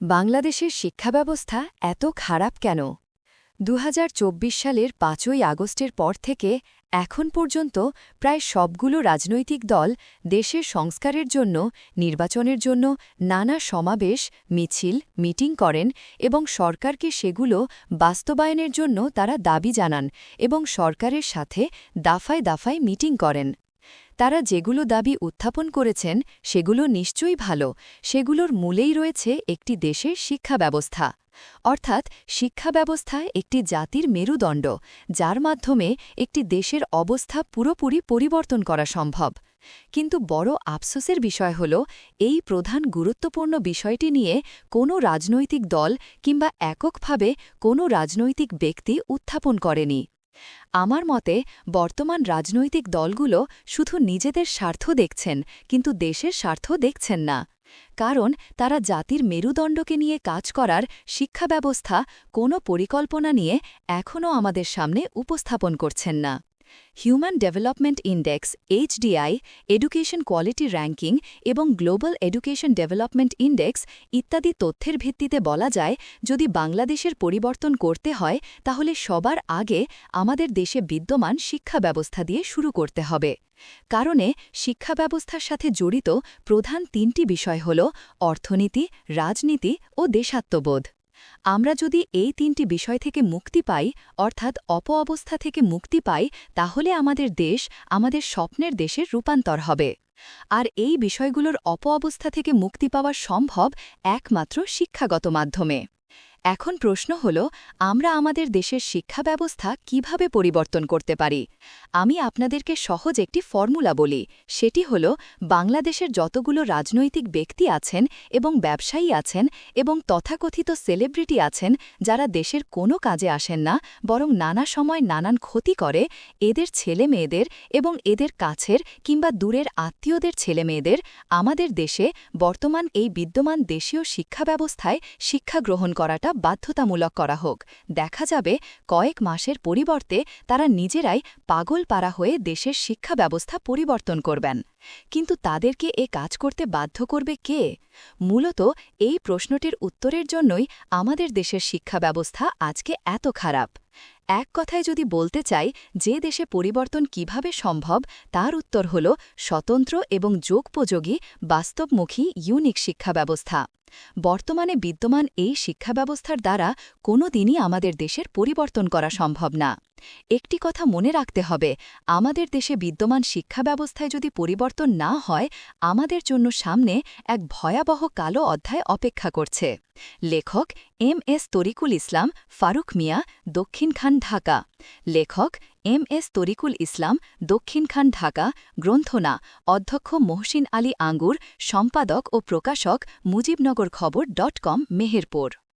বাংলাদেশের শিক্ষা ব্যবস্থা এত খারাপ কেন? দু হাজার চব্বিশ সালের পাঁচই আগস্টের পর থেকে এখন পর্যন্ত প্রায় সবগুলো রাজনৈতিক দল দেশের সংস্কারের জন্য, নির্বাচনের জন্য নানা সমাবেশ, মিছিল, মিটিং করেন এবং সরকারকে সেগুলো বাস্তবায়নের জন্য তারা দাবি জানান এবং সরকারের সাথে দাফায় দাফায় মিটিং করেন। তারা যেগুলো দাবি উত্থাপন করেছেন, সেগুলো নিশ্চয়ই ভালো। সেগুলোর মূলেই রয়েছে একটি দেশের শিক্ষা ব্যবস্থা। অর্থাৎ, শিক্ষা ব্যবস্থা একটি জাতির মেরুদণ্ড, যার মাধ্যমে একটি দেশের অবস্থা পুরোপুরি পরিবর্তন করা সম্ভব। কিন্তু বড় আফসোসের বিষয় হল, এই প্রধান গুরুত্বপূর্ণ বিষয়টি নিয়ে কোনো রাজনৈতিক দল কিংবা এককভাবে কোনো রাজনৈতিক ব্যক্তি উত্থাপন করেনি। আমার মতে, বর্তমান রাজনৈতিক দলগুলো শুধু নিজেদের স্বার্থ দেখছেন, কিন্তু দেশের স্বার্থ দেখছেন না। কারণ তারা জাতির মেরুদণ্ডকে নিয়ে কাজ করার শিক্ষা ব্যবস্থা কোনো পরিকল্পনা নিয়ে এখনও আমাদের সামনে উপস্থাপন করছেন না। Human development index HDI education quality ranking এবং গ্লোবাল এডুকেশন ডেভেলপমেন্ট ইন্ডেক্স ইত্যাদি তথ্যের ভিত্তিতে বলা যায়, যদি বাংলাদেশের পরিবর্তন করতে হয়, তাহলে সবার আগে আমাদের দেশে বিদ্যমান শিক্ষা ব্যবস্থা দিয়ে শুরু করতে হবে। কারণে শিক্ষা ব্যবস্থার সাথে জড়িত প্রধান তিনটি বিষয় হল অর্থনীতি, রাজনীতি ও দেশাত্মবোধ। আমরা যদি এই তিনটি বিষয় থেকে মুক্তি পাই, অর্থাৎ অপঅবস্থা থেকে মুক্তি পাই, তাহলে আমাদের দেশ আমাদের স্বপ্নের দেশের রূপান্তর হবে। আর এই বিষয়গুলোর অপঅবস্থা থেকে মুক্তি পাওয়া সম্ভব একমাত্র শিক্ষাগত মাধ্যমে। এখন প্রশ্ন হল, আমরা আমাদের দেশের শিক্ষা ব্যবস্থা কীভাবে পরিবর্তন করতে পারি? আমি আপনাদেরকে সহজ একটি ফর্মুলা বলি, সেটি হল, বাংলাদেশের যতগুলো রাজনৈতিক ব্যক্তি আছেন এবং ব্যবসায়ী আছেন এবং তথাকথিত সেলিব্রিটি আছেন, যারা দেশের কোনো কাজে আসেন না, বরং নানা সময় নানান ক্ষতি করে, এদের ছেলে মেয়েদের এবং এদের কাছের কিংবা দূরের আত্মীয়দের ছেলে মেয়েদের আমাদের দেশে বর্তমান এই বিদ্যমান দেশীয় শিক্ষা ব্যবস্থায় শিক্ষা গ্রহণ করাটা বাধ্যতামূলক করা হোক। দেখা যাবে, কয়েক মাসের পরিবর্তে তারা নিজেরাই পাগল পাড়া হয়ে দেশের শিক্ষা ব্যবস্থা পরিবর্তন করবেন। কিন্তু তাদেরকে এ কাজ করতে বাধ্য করবে কে? মূলত এই প্রশ্নটির উত্তরের জন্যই আমাদের দেশের শিক্ষা ব্যবস্থা আজকে এত খারাপ। এক কথায় যদি বলতে চাই, যে দেশে পরিবর্তন কীভাবে সম্ভব, তার উত্তর হল স্বতন্ত্র এবং যোগোপযোগী, বাস্তবমুখী ইউনিক শিক্ষা ব্যবস্থা বর্তমানে বিদ্যমান এই শিক্ষা ব্যবস্থার দ্বারা কোনো দিনই আমাদের দেশের পরিবর্তন করা সম্ভব না। একটি কথা মনে রাখতে হবে, আমাদের দেশে বিদ্যমান শিক্ষা ব্যবস্থায় যদি পরিবর্তন না হয়, আমাদের জন্য সামনে এক ভয়াবহ কালো অধ্যায় অপেক্ষা করছে। লেখক এম এস তরিকুল ইসলাম, ফারুক মিয়া দক্ষিণখান ঢাকা। লেখক এম এস তরিকুল ইসলাম, দক্ষিণ দক্ষিণখান ঢাকা। গ্রন্থনা অধ্যক্ষ মোহসিন আলী আঙ্গুর, সম্পাদক ও প্রকাশক মুজিবনগর খবর ডট কম, মেহেরপুর।